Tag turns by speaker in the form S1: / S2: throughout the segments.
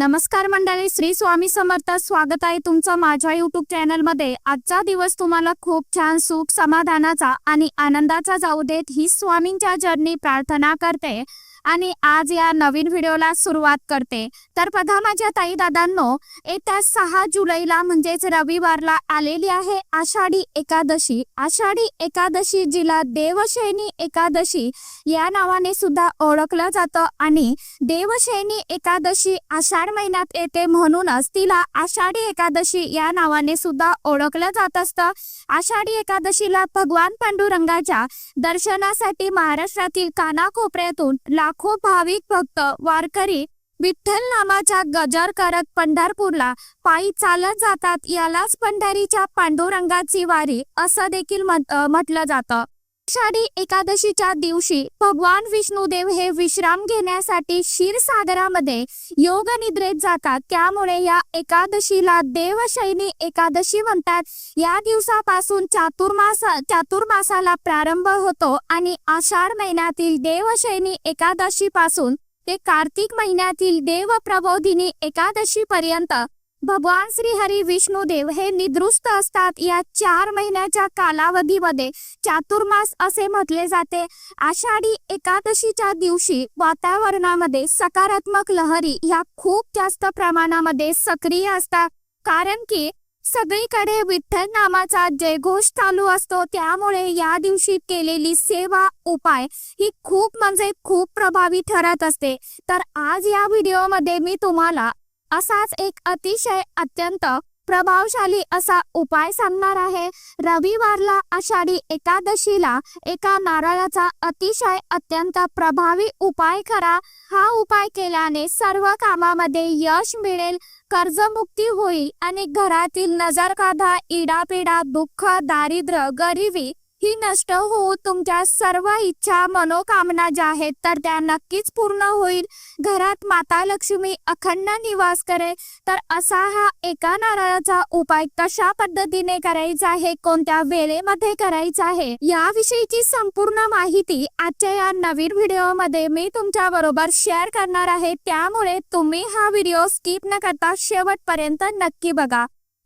S1: नमस्कार मंडळी श्री स्वामी समर्थ. स्वागत आहे तुमचं माझ्या युट्यूब चॅनलमध्ये आजचा दिवस तुम्हाला खूप छान सुख समाधानाचा आणि आनंदाचा जाऊ देत ही स्वामींच्या जर्नी प्रार्थना करते. आणि आज या नवीन व्हिडिओला सुरुवात करते. तर बघा माझ्या ताई दादांनो येत्या सहा जुलैला म्हणजेच रविवारला आलेली आहे आषाढी एकादशी. आषाढी एकादशी जिला देवशैनी एकादशी या नावाने सुद्धा ओळखलं जातं आणि देवशैनी एकादशी आषाढ महिन्यात येते म्हणूनच तिला आषाढी एकादशी या नावाने सुद्धा ओळखलं जात असतं. आषाढी एकादशीला भगवान पांडुरंगाच्या दर्शनासाठी महाराष्ट्रातील कानाकोपऱ्यातून लाखो भाविक भक्त वारकरी विठ्ठल नामाचा गजर करत पंढरपूरला पायी चालत जातात. यालाच पंढरीच्या पांडुरंगाची वारी असं देखील म्हटलं जातं. आषाढी एकादशीच्या दिवशी भगवान विष्णुदेव हे विश्राम घेण्यासाठी क्षीरसागरामध्ये योग निद्रेत जातात. त्यामुळे या एकादशीला देवशैनी एकादशी म्हणतात. या दिवसापासून चातुर्मास चातुर्मासाला प्रारंभ होतो आणि आषाढ महिन्यातील देवशैनी एकादशी पासून ते कार्तिक महिन्यातील देव प्रबोधिनी एकादशी पर्यंत भगवान श्री हरी विष्णुदेव हे निदृष्ट असतात. या चार महिन्याच्या कालावधीमध्ये चातुर्मास असे म्हटले जाते. आषाढी एकादशीच्या दिवशी वातावरणामध्ये सकारात्मक लहरी ह्या खूप जास्त प्रमाणामध्ये सक्रिय असतात. कारण की सगळीकडे विठ्ठल नामाचा जयघोष चालू असतो. त्यामुळे या दिवशी केलेली सेवा उपाय ही खूप म्हणजे खूप प्रभावी ठरत असते. तर आज या व्हिडिओमध्ये मी तुम्हाला असाच एक अतिशय अत्यंत प्रभावशाली असा उपाय सांगणार आहे. रविवारला आषाढी एकादशीला एका नारळाचा अतिशय अत्यंत प्रभावी उपाय करा. हा उपाय केल्याने सर्व कामामध्ये यश मिळेल कर्जमुक्ती होईल आणि घरातील नजरकाधा इडापिडा दुःख दारिद्र्य गरिबी ही नष्ट होऊ तुमच्या सर्व इच्छा मनोकामना ज्या आहेत तर त्या नक्कीच पूर्ण होईल. घरात माता लक्ष्मी अखंड निवास करे तर असा हा एका नारळाचा उपाय कशा पद्धतीने करायचा आहे कोणत्या वेळेमध्ये करायचा आहे याविषयीची संपूर्ण माहिती आजच्या या नवीन व्हिडिओमध्ये मी तुमच्या बरोबर शेअर करणार आहे. त्यामुळे तुम्ही हा व्हिडिओ स्किप न करता शेवटपर्यंत नक्की बघा.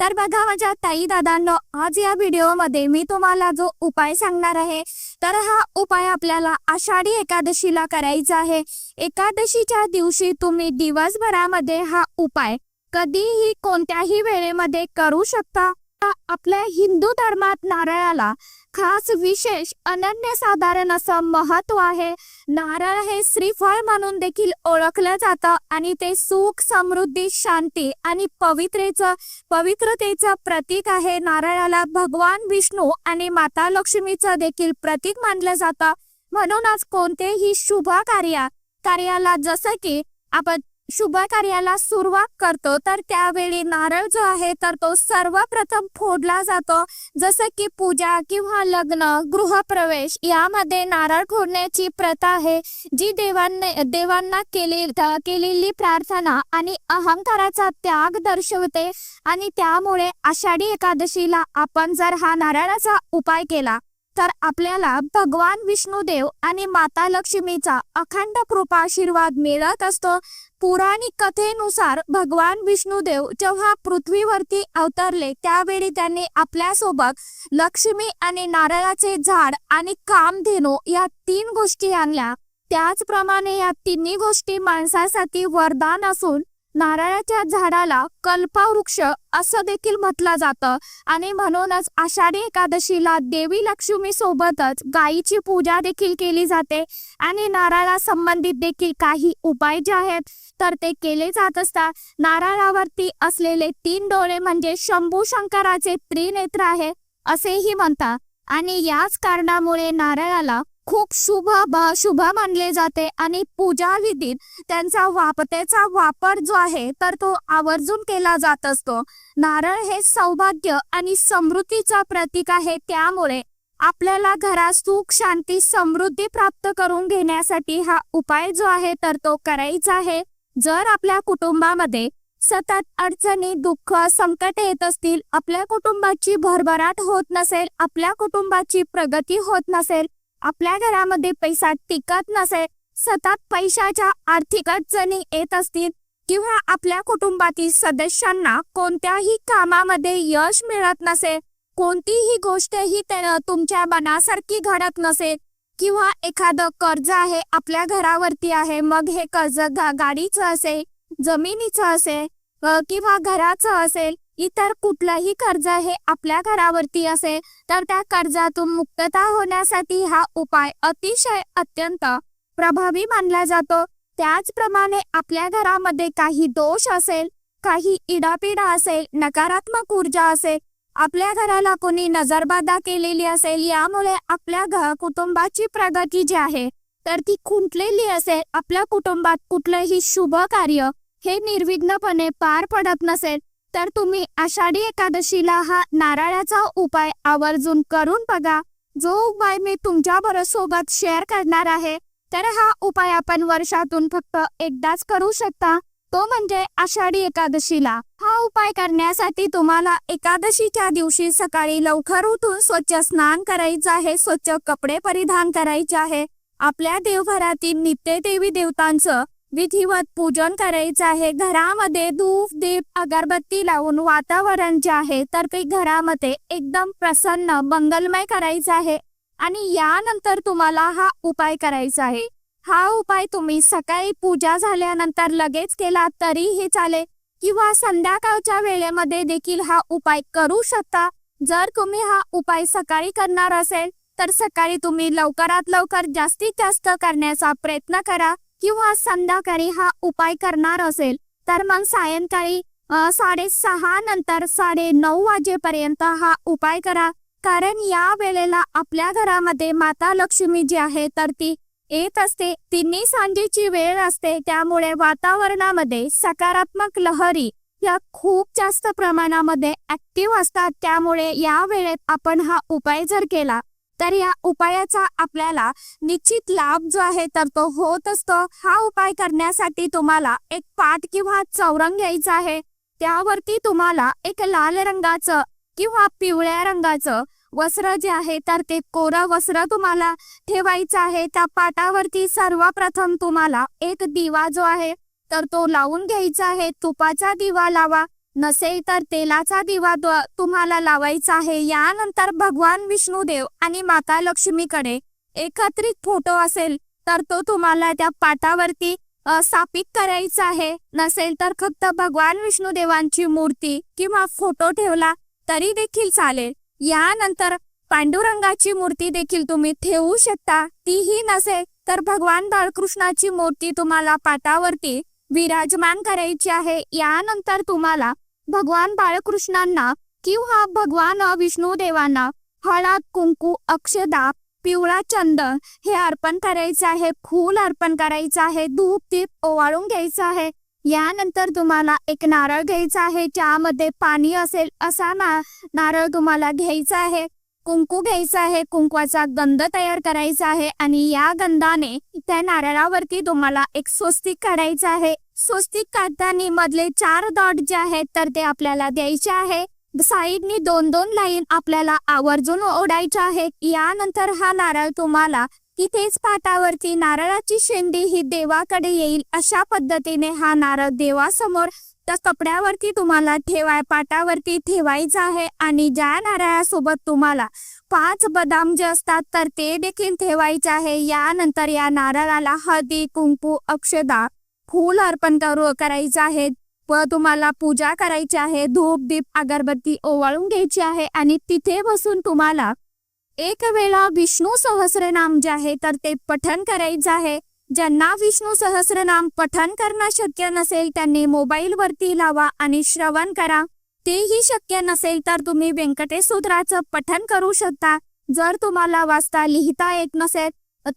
S1: तर बघा माझ्या ताई दादांनो आज या व्हिडिओमध्ये मी तुम्हाला जो उपाय सांगणार आहे तर हा उपाय आपल्याला आषाढी एकादशीला करायचा आहे. एकादशीच्या दिवशी तुम्ही दिवसभरामध्ये हा उपाय कधीही कोणत्याही वेळेमध्ये करू शकता. आपल्या हिंदू धर्मात नारळाला खास विशेष अनन्यसाधारण असं महत्त्व आहे. नारळ हे श्रीफळ म्हणून देखील ओळखलं जातं आणि ते सुख समृद्धी शांती आणि पवित्रेचं पवित्रतेचं प्रतीक आहे. नारळाला भगवान विष्णू आणि माता लक्ष्मीचं देखील प्रतीक मानलं जातं. म्हणूनच कोणतेही शुभ कार्य कार्याला जसं की आपण शुभ कार्याला सुरुवात करतो. तर त्यावेळी नारळ जो आहे तर तो सर्वप्रथम फोडला जातो. जसं की पूजा किंवा लग्न गृहप्रवेश यामध्ये नारळ फोडण्याची प्रथा आहे जी देवांनी देवांना केले केलेली प्रार्थना आणि अहंकाराचा त्याग दर्शवते. आणि त्यामुळे आषाढी एकादशीला आपण जर हा नारळाचा उपाय केला तर आपल्याला भगवान विष्णुदेव आणि माता लक्ष्मीचा अखंड कृपा आशीर्वाद मिळत असतो. पौराणिक कथेनुसार भगवान विष्णुदेव जेव्हा पृथ्वीवरती अवतरले त्यावेळी त्यांनी आपल्यासोबत लक्ष्मी आणि नारळाचे झाड आणि कामधेनू या तीन गोष्टी आणल्या. त्याचप्रमाणे या तिन्ही गोष्टी माणसासाठी वरदान असून नारळाच्या झाडाला कल्पवृक्ष असं देखील म्हटलं जातं. आणि म्हणूनच आषाढी एकादशीला देवी लक्ष्मी सोबतच गायीची पूजा देखील केली जाते. आणि नारळा संबंधित देखील काही उपाय जे आहेत तर ते केले जात असतात. नारळावरती असलेले तीन डोळे म्हणजे शंभू शंकराचे त्रिनेत्र आहे असेही म्हणतात. आणि याच कारणामुळे नारळाला खूप शुभ ब- शुभ मानले जाते. आणि पूजा विधीत त्यांचा वापतेचा वापर जो आहे तर तो आवर्जून केला जात असतो. नारळ हे सौभाग्य आणि समृद्धीचा प्रतीक आहे. त्यामुळे आपल्याला घरात सुख शांती समृद्धी प्राप्त करून घेण्यासाठी हा उपाय जो आहे तर तो करायचा आहे. जर आपल्या कुटुंबामध्ये सतत अडचणी दुःख संकट येत असतील आपल्या कुटुंबाची भरभराट होत नसेल आपल्या कुटुंबाची प्रगती होत नसेल आपल्या घरामध्ये पैसा टिकत नसेल सतत पैशाच्या आर्थिक अडचणी येत असतील किंवा आपल्या कुटुंबातील सदस्यांना कोणत्याही कामामध्ये यश मिळत नसेल कोणतीही गोष्ट ही त्यानं तुमच्या मनासारखी घडत नसेल किंवा एखादं कर्ज आहे आपल्या घरावरती आहे मग हे कर्ज गाडीचं असेल जमिनीचं असेल किंवा घराचं असेल इतर कुठलंही कर्ज हे आपल्या घरावरती असेल तर त्या कर्जातून मुक्तता होण्यासाठी हा उपाय अतिशय अत्यंत प्रभावी मानला जातो. त्याचप्रमाणे आपल्या घरामध्ये काही दोष असेल काही इडापिडा असेल नकारात्मक ऊर्जा असेल आपल्या घराला कोणी नजरबाधा केलेली असेल यामुळे आपल्या घ कुटुंबाची प्रगती जी आहे तर ती खुंटलेली असेल आपल्या कुटुंबात कुठलंही शुभ कार्य हे निर्विघ्नपणे पार पडत नसेल तर तुम्ही आषाढी एकादशीला हा नारळाचा उपाय आवर्जून करून बघा. जो उपाय मी तुमच्या बरोबर सोबत शेअर करणार आहे तर हा उपाय आपण वर्षातून फक्त एकदाच करू शकता. तो म्हणजे आषाढी एकादशीला. हा उपाय करण्यासाठी तुम्हाला एकादशीच्या दिवशी सकाळी लवकर उठून स्वच्छ स्नान करायचं आहे स्वच्छ कपडे परिधान करायचे आहे. आपल्या देवघरातील नित्य देवी देवतांचं विधिवत पूजन करायचं आहे. घरामध्ये धूप दीप अगरबत्ती लावून वातावरण जे आहे तर ते घरामध्ये एकदम प्रसन्न मंगलमय करायचं आहे. आणि यानंतर तुम्हाला हा उपाय करायचा आहे. हा उपाय तुम्ही सकाळी पूजा झाल्यानंतर लगेच केला तरीही चालेल. किंवा संध्याकाळच्या वेळेमध्ये देखील हा उपाय करू शकता. जर तुम्ही हा उपाय सकाळी करणार असेल तर सकाळी तुम्ही लवकरात लवकर जास्तीत जास्त करण्याचा प्रयत्न करा. किंवा संध्याकाळी हा उपाय करणार असेल तर मग सायंकाळी साडेसहा नंतर साडे नऊ वाजेपर्यंत हा उपाय करा. कारण या वेळेला आपल्या घरामध्ये माता लक्ष्मी जी आहे तर ती येत असते. तिन्ही सांजेची वेळ असते. त्यामुळे वातावरणामध्ये सकारात्मक लहरी या खूप जास्त प्रमाणामध्ये ऍक्टिव्ह असतात. त्यामुळे या वेळेत आपण हा उपाय जर केला तर या उपायाचा आपल्याला निश्चित लाभ जो आहे तर तो होत असतो. हा उपाय करण्यासाठी तुम्हाला एक पाट किंवा चौरंग घ्यायचा आहे. त्यावरती तुम्हाला एक लाल रंगाचं किंवा पिवळ्या रंगाचं वस्त्र जे आहे तर ते कोरं वस्त्र तुम्हाला ठेवायचं आहे. त्या पाटावरती सर्वप्रथम तुम्हाला एक दिवा जो आहे तर तो लावून घ्यायचा आहे. तुपाचा दिवा लावा. नसेल तर तेलाचा दिवा तुम्हाला लावायचा आहे. यानंतर भगवान विष्णुदेव आणि माता लक्ष्मीकडे एकत्रित फोटो असेल तर तो तुम्हाला त्या पाटावरती स्थापित करायचा आहे. नसेल तर फक्त भगवान विष्णुदेवांची मूर्ती किंवा फोटो ठेवला तरी देखील चालेल. यानंतर पांडुरंगाची मूर्ती देखील तुम्ही ठेवू शकता. तीही नसेल तर भगवान बाळकृष्णाची मूर्ती तुम्हाला पाटावरती विराजमान करायची आहे. यानंतर तुम्हाला भगवान बाळकृष्णांना किंवा भगवान विष्णू देवांना हळद कुंकू अक्षदा पिवळा चंदन हे अर्पण करायचं आहे. फूल अर्पण करायचं आहे. धूप दीप ओवाळून घ्यायचं आहे. यानंतर तुम्हाला एक नारळ घ्यायचा आहे. ज्यामध्ये पाणी असेल असा ना नारळ तुम्हाला घ्यायचा आहे. कुंकू घ्यायचा आहे कुंकवाचा गंध तयार करायचा आहे आणि या गंधाने त्या नारळावरती तुम्हाला एक स्वस्तिक काढायचं आहे. स्वस्तिक काढताना मधले चार डॉट जे आहेत तर ते आपल्याला द्यायचे आहे. साईडनी दोन दोन लाईन आपल्याला आवर्जून ओढायच्या आहे. यानंतर हा नारळ तुम्हाला तिथेच पाटावरती नारळाची शेंडी ही देवाकडे येईल अशा पद्धतीने हा नारळ देवासमोर त्या कपड्यावरती तुम्हाला ठेवाय पाटावरती ठेवायचं आहे आणि ज्या नारळासोबत तुम्हाला पाच बदाम जे असतात तर ते देखील ठेवायचे आहे. यानंतर या नारळाला हळदी कुंकू अक्षदा फूल अर्पण करू करायचं आहे. व तुम्हाला पूजा करायची आहे. धूप दीप अगरबत्ती ओवाळून घ्यायची आहे आणि तिथे बसून तुम्हाला एक वेळा विष्णू सहस्रनाम जे आहे तर ते पठण करायचं आहे. ज्यांना विष्णू सहस्रनाम पठन करणं शक्य नसेल त्यांनी मोबाईल वरती लावा आणि श्रवण करा. तेही शक्य नसेल तर तुम्ही व्यंकटेशूत्राचं पठन करू शकता. जर तुम्हाला वाचता लिहिता येत नसेल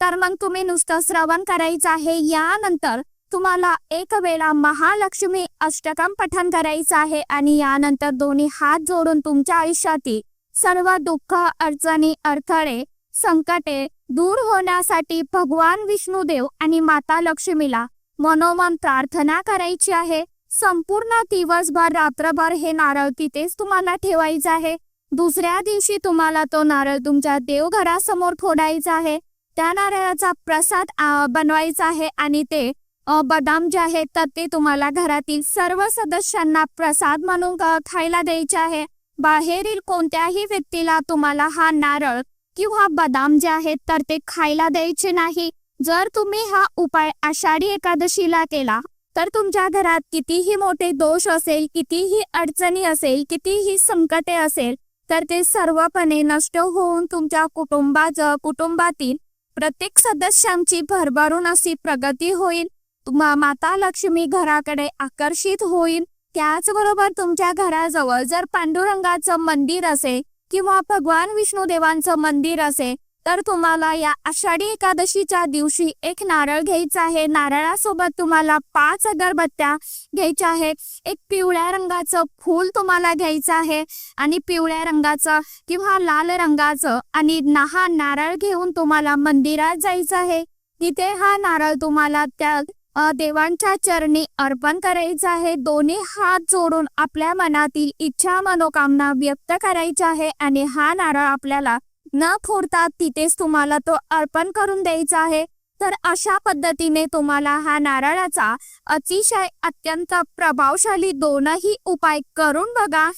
S1: तर मग तुम्ही नुसतं श्रवण करायचं आहे. यानंतर तुम्हाला एक वेळा महालक्ष्मी अष्टकम पठन करायचं आहे आणि यानंतर दोन्ही हात जोडून तुमच्या आयुष्यातील सर्व दुःख अडचणी अडथळे संकटे दूर होण्यासाठी भगवान विष्णुदेव आणि माता लक्ष्मीला मनोमन प्रार्थना करायची आहे. संपूर्ण दिवसभर रात्रभर हे नारळ तिथेच तुम्हाला ठेवायचं आहे. दुसऱ्या दिवशी तुम्हाला तो नारळ तुमच्या देवघरासमोर फोडायचा आहे. त्या नारळाचा प्रसाद बनवायचा आहे आणि ते बदाम जे आहेत तर ते तुम्हाला घरातील सर्व सदस्यांना प्रसाद म्हणून खायला द्यायचे आहे. बाहेरील कोणत्याही व्यक्तीला तुम्हाला हा नारळ किंवा बदाम जे आहेत तर ते खायला द्यायचे नाही. जर तुम्ही हा उपाय आषाढी एकादशीला केला तर तुमच्या घरात कितीही मोठे दोष असेल कितीही अडचणी असेल कितीही संकटे असेल तर ते सर्वपणे नष्ट होऊन तुमच्या कुटुंबाचं कुटुंबातील प्रत्येक सदस्यांची भरभरून अशी प्रगती होईल. माता लक्ष्मी घराकडे आकर्षित होईल. त्याचबरोबर तुमच्या घराजवळ जर पांडुरंगाचं मंदिर असेल किंवा भगवान विष्णू देवांचं मंदिर असेल तर तुम्हाला या आषाढी एकादशीच्या दिवशी एक नारळ घ्यायचा आहे. नारळासोबत तुम्हाला पाच अगरबत्त्या घ्यायच्या आहेत. एक पिवळ्या रंगाचं फूल तुम्हाला घ्यायचं आहे आणि पिवळ्या रंगाचं किंवा लाल रंगाचं आणि ना- हा नारळ घेऊन तुम्हाला मंदिरात जायचं आहे. तिथे हा नारळ तुम्हाला त्या देवांच्या चरणी अर्पण करायचं आहे. दोन्ही हात जोडून आपल्या मनातील इच्छा मनोकामना व्यक्त करायची आहे आणि हा नारळ आपल्याला न फोडता तिथेच तुम्हाला तो अर्पण करून द्यायचा आहे. तर अशा पद्धतीने तुम्हाला हा नारळाचा अतिशय अत्यंत प्रभावशाली दोनही उपाय करून बघा.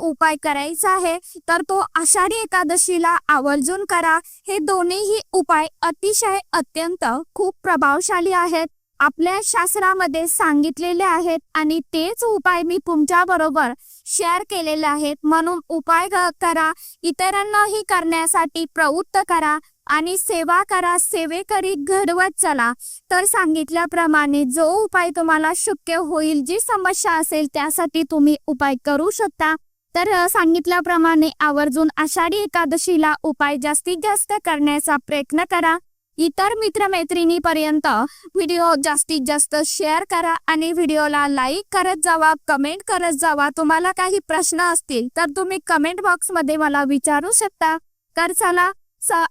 S1: उपाय करायचा आहे. तर तो आषाढी एकादशीला आवर्जून करा. हे दोन्हीही उपाय अतिशय अत्यंत खूप प्रभावशाली आहेत. आपल्या शास्त्रामध्ये सांगितलेले आहेत आणि तेच उपाय मी तुमच्या बरोबर शेअर केलेले आहेत. म्हणून उपाय करा इतरांनाही करण्यासाठी प्रवृत्त करा आणि सेवा करा सेवेकरी घडवत चला. तर सांगितल्याप्रमाणे जो उपाय तुम्हाला शक्य होईल जी समस्या असेल त्यासाठी तुम्ही उपाय करू शकता. तर सांगितल्याप्रमाणे आवर्जून आषाढी एकादशीला उपाय जास्तीत जास्त करण्याचा प्रयत्न करा. इतर मित्रमैत्रिणीपर्यंत व्हिडिओ जास्तीत जास्त शेअर करा आणि व्हिडिओला लाईक करत जावा कमेंट करत जावा. तुम्हाला काही प्रश्न असतील तर तुम्ही कमेंट बॉक्समध्ये मला विचारू शकता. तर चला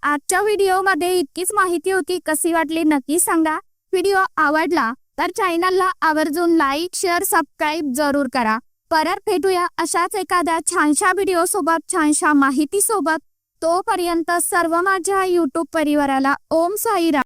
S1: आजच्या व्हिडिओमध्ये इतकीच माहिती होती. कशी वाटली नक्की सांगा. व्हिडिओ आवडला तर चॅनलला आवर्जून लाईक शेअर सबस्क्राईब जरूर करा. परत भेटूया अशाच एखाद्या छानशा व्हिडिओ सोबत छानशा माहिती सोबत तोपर्यंत सर्व माझ्या यूट्यूब परिवाराला ओम साईराम.